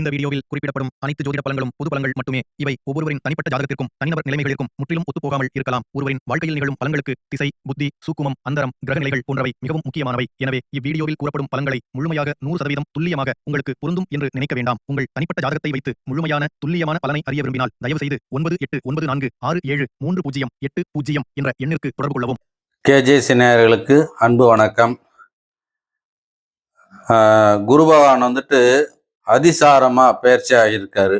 இந்த வீடியோவில் குறிப்பிடப்படும் அனைத்து ஜோதிட பலன்களும் பொது பலன்கள் மட்டுமே. இவை ஒவ்வொருவரின் தனிப்பட்ட ஜாதகத்திற்கும் தனிநபர் நிலைமைகளுக்கும் முற்றிலும் ஒத்துப்போகாமல் இருக்கலாம். ஒருவரின் வாழ்க்கையில் நிகழும் பலன்களுக்கு திசை புத்தி சூக்குமம் அந்தரம் கிரகநிலைகள் போன்றவை மிகவும் முக்கியமானவை. எனவே இவ்வீடியோவில் கூறப்படும் பலன்களை முழுமையாக நூறு சதவீதம் துல்லியமாக உங்களுக்கு பொருந்தும் என்று நினைக்க வேண்டாம். உங்கள் தனிப்பட்ட ஜாதகத்தை வைத்து முழுமையான துல்லியமான பலனை அறிய விரும்பினால் தயவு செய்து ஒன்பது எட்டு ஒன்பது நான்கு ஆறு ஏழு மூன்று பூஜ்ஜியம் எட்டு பூஜ்ஜியம் என்ற எண்ணிற்கு தொடர்பு கொள்ளவும். கேஜேசி நேயர்களுக்கு அன்பு வணக்கம். ஆஹ் குரு பகவான் வந்துட்டு அதிசாரமாக பயிற்சி ஆகியிருக்காரு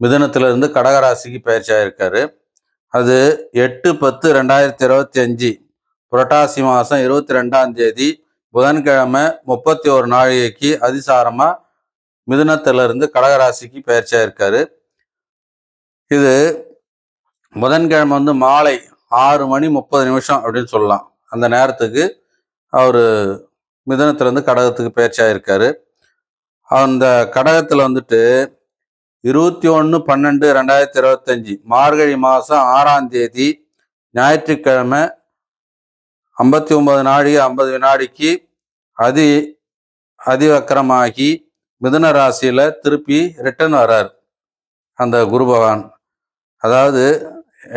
மிதனத்திலிருந்து கடகராசிக்கு பயிற்சி ஆகியிருக்காரு அது எட்டு பத்து ரெண்டாயிரத்தி இருபத்தி அஞ்சு புரட்டாசி மாதம் இருபத்தி ரெண்டாம் தேதி புதன்கிழமை முப்பத்தி ஒரு நாழிகைக்கு அதிசாரமாக மிதுனத்திலிருந்து கடகராசிக்கு பயிற்சி இருக்கார் இது புதன்கிழமை வந்து மாலை ஆறு மணி முப்பது நிமிஷம் அப்படின்னு சொல்லலாம். அந்த நேரத்துக்கு அவர் மிதனத்திலேருந்து கடகத்துக்கு பயிற்சி அந்த கடகத்தில் வந்துட்டு இருபத்தி ஒன்று பன்னெண்டு ரெண்டாயிரத்தி இருபத்தஞ்சி மார்கழி மாதம் ஆறாம் தேதி ஞாயிற்றுக்கிழமை ஐம்பத்தி ஒன்பது நாழி ஐம்பது வினாடிக்கு அதி அதிவக்கரமாகி மிதுன ராசியில் திருப்பி ரிட்டர்ன் வர்றார் அந்த குரு பகவான். அதாவது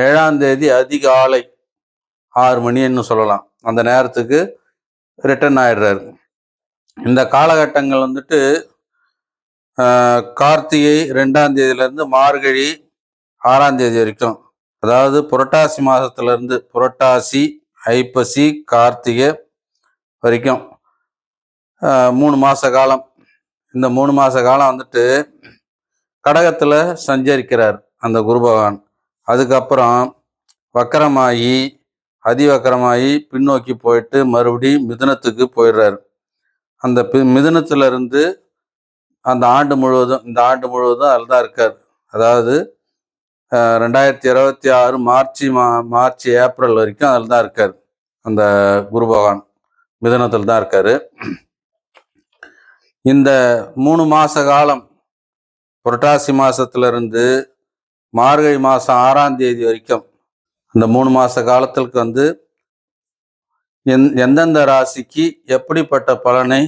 ஏழாம் தேதி அதிகாலை ஆறு மணின்னு சொல்லலாம். அந்த நேரத்துக்கு ரிட்டர்ன் ஆயிடுறாரு. இந்த காலகட்டங்கள் வந்துட்டு கார்த்திகை ரெண்டாம் தேதியிலேருந்து மார்கழி ஆறாம் தேதி வரைக்கும். அதாவது புரட்டாசி மாதத்துலேருந்து புரட்டாசி ஐப்பசி கார்த்திகை வரைக்கும். மூணு மாத காலம். இந்த மூணு மாத காலம் வந்துட்டு கடகத்தில் சஞ்சரிக்கிறார் அந்த குரு பகவான் அதுக்கப்புறம் வக்கரமாகி அதிவக்கரமாகி பின்னோக்கி போயிட்டு மறுபடி மிதனத்துக்கு போயிடுறாரு. அந்த பி- இருந்து அந்த ஆண்டு முழுவதும் இந்த ஆண்டு முழுவதும் அதில் தான் இருக்கார். அதாவது ரெண்டாயிரத்தி இருபத்தி ஆறு மார்ச் மா மார்ச் ஏப்ரல் வரைக்கும் அதில் தான் இருக்கார். அந்த குரு பகவான் மிதனத்தில் தான் இருக்கார். இந்த மூணு மாத காலம் புரட்டாசி மாசத்துல இருந்து மார்கழி மாதம் ஆறாம் தேதி வரைக்கும் இந்த மூணு மாத காலத்திற்கு வந்து எந் எந்தெந்த ராசிக்கு எப்படிப்பட்ட பலனை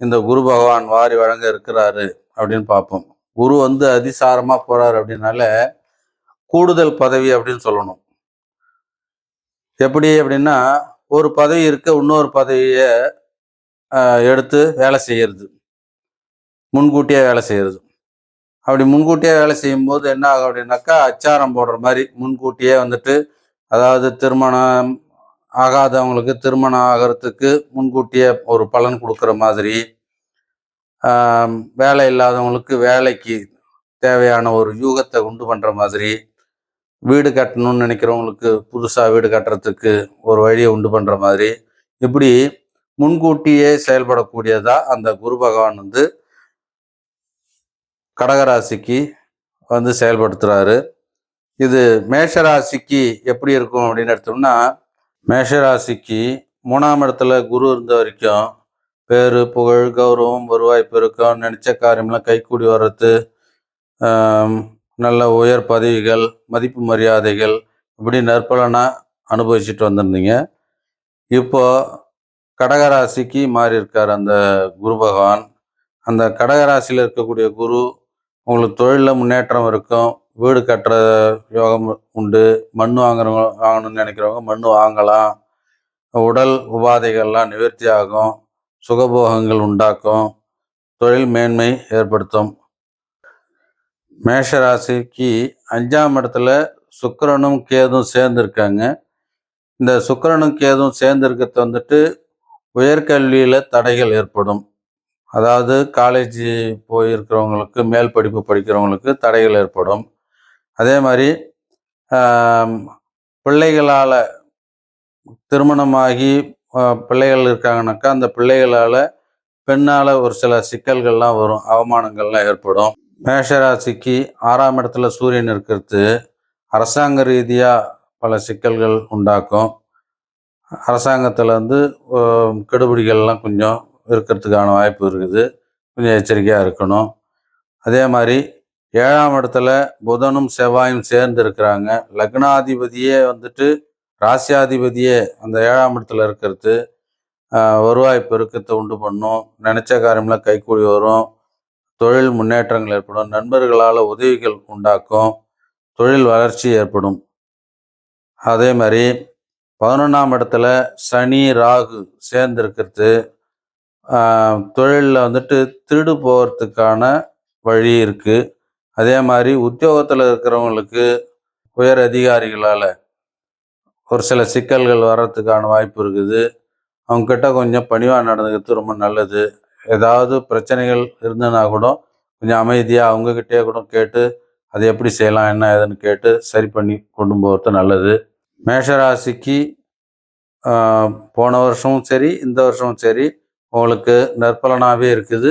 இந்த குரு பகவான் வாரி வழங்க இருக்கிறாரு அப்படின்னு பார்ப்போம். குரு வந்து அதிசாரமாக போகிறாரு அப்படின்னால கூடுதல் பதவி அப்படின்னு சொல்லணும். எப்படி அப்படின்னா ஒரு பதவி இருக்க இன்னொரு பதவியை எடுத்து வேலை செய்கிறது முன்கூட்டியே வேலை செய்யறது. அப்படி முன்கூட்டியே வேலை செய்யும்போது என்ன ஆகும் அப்படின்னாக்கா அச்சாரம் போடுற மாதிரி முன்கூட்டியே வந்துட்டு அதாவது திருமணம் ஆகாதவங்களுக்கு திருமணம் ஆகிறதுக்கு முன்கூட்டியே ஒரு பலன் கொடுக்குற மாதிரி வேலை இல்லாதவங்களுக்கு வேலைக்கு தேவையான ஒரு யூகத்தை உண்டு பண்ணுற மாதிரி வீடு கட்டணும்னு நினைக்கிறவங்களுக்கு புதுசாக வீடு கட்டுறதுக்கு ஒரு வழியை உண்டு பண்ணுற மாதிரி இப்படி முன்கூட்டியே செயல்படக்கூடியதாக அந்த குரு பகவான் வந்து கடகராசிக்கு வந்து செயல்படுத்துகிறாரு இது மேஷராசிக்கு எப்படி இருக்கும் அப்படின்னு எடுத்தோம்னா மேஷராசிக்கு மூணாம் இடத்துல குரு இருந்த வரைக்கும் பேரு புகழ் கௌரவம் வருவாய் பெருக்கம் நினைச்ச காரியம்லாம் கைகூடி வர்றது நல்ல உயர் பதவிகள் மதிப்பு மரியாதைகள் இப்படி நற்பலனாக அனுபவிச்சுட்டு வந்திருந்தீங்க. இப்போ கடகராசிக்கு மாறி இருக்கார் அந்த குரு பகவான். அந்த கடகராசியில் இருக்கக்கூடிய குரு உங்களுக்கு தொழிலில் முன்னேற்றம் இருக்கும். வீடு கட்டுற யோகம் உண்டு மண் வாங்குறவங்க வாங்கணும்னு நினைக்கிறவங்க மண் வாங்கலாம். உடல் உபாதைகள்லாம் நிவர்த்தி ஆகும் சுகபோகங்கள் உண்டாக்கும் தொழில் மேன்மை ஏற்படுத்தும். மேஷராசிக்கு அஞ்சாம் இடத்துல சுக்கிரனும் கேதும் சேர்ந்துருக்காங்க. இந்த சுக்கரனும் கேதும் சேர்ந்துருக்கிறது வந்துட்டு உயர்கல்வியில் தடைகள் ஏற்படும். அதாவது காலேஜ் போயிருக்கிறவங்களுக்கு மேல் படிப்பு படிக்கிறவங்களுக்கு தடைகள் ஏற்படும். அதே மாதிரி பிள்ளைகளால் திருமணமாகி பிள்ளைகள் இருக்காங்கனாக்கா அந்த பிள்ளைகளால் பெண்ணால் ஒரு சில சிக்கல்கள்லாம் வரும் அவமானங்கள்லாம் ஏற்படும். மேஷராசிக்கு ஆறாம் இடத்துல சூரியன் இருக்கிறது அரசாங்க ரீதியாக பல சிக்கல்கள் உண்டாக்கும். அரசாங்கத்தில் வந்து கெடுபிடிகள்லாம் கொஞ்சம் இருக்கிறதுக்கான வாய்ப்பு இருக்குது கொஞ்சம் எச்சரிக்கையாக இருக்கணும். அதே மாதிரி ஏழாம் இடத்துல புதனும் செவ்வாயும் சேர்ந்து இருக்கிறாங்க லக்னாதிபதியே வந்துட்டு ராசியாதிபதியே அந்த ஏழாம் இடத்துல இருக்கிறது. வருவாய் பெருக்கத்தை உண்டு பண்ணும். நினைச்ச காரியம்லாம் கைகூடி வரும். தொழில் முன்னேற்றங்கள் ஏற்படும். நண்பர்களால் உதவிகள் உண்டாக்கும். தொழில் வளர்ச்சி ஏற்படும். அதே மாதிரி பதினொன்றாம் இடத்துல சனி ராகு சேர்ந்துருக்கிறது. தொழிலில் வந்துட்டு திருடு போகிறதுக்கான வழி இருக்குது அதே மாதிரி உத்தியோகத்தில் இருக்கிறவங்களுக்கு உயர் அதிகாரிகளால் ஒரு சில சிக்கல்கள் வர்றதுக்கான வாய்ப்பு இருக்குது. அவங்கக்கிட்ட கொஞ்சம் பணிவாக நடந்துக்கிறது ரொம்ப நல்லது. ஏதாவது பிரச்சனைகள் இருந்ததுன்னா கூட கொஞ்சம் அமைதியாக அவங்கக்கிட்டே கூட கேட்டு அது எப்படி செய்யலாம் என்ன ஏதுன்னு கேட்டு சரி பண்ணி கொண்டு போகிறது நல்லது. மேஷராசிக்கு போன வருஷமும் சரி இந்த வருஷமும் சரி உங்களுக்கு நற்பலனாகவே இருக்குது.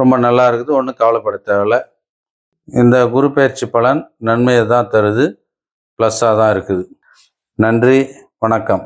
ரொம்ப நல்லா இருக்குது. ஒன்றும் கவலைப்பட தேவையில்ல. இந்த குரு பயிற்சி பலன் நன்மையை தான் தருது. ப்ளஸ்ஸாக தான் இருக்குது. நன்றி. வணக்கம்.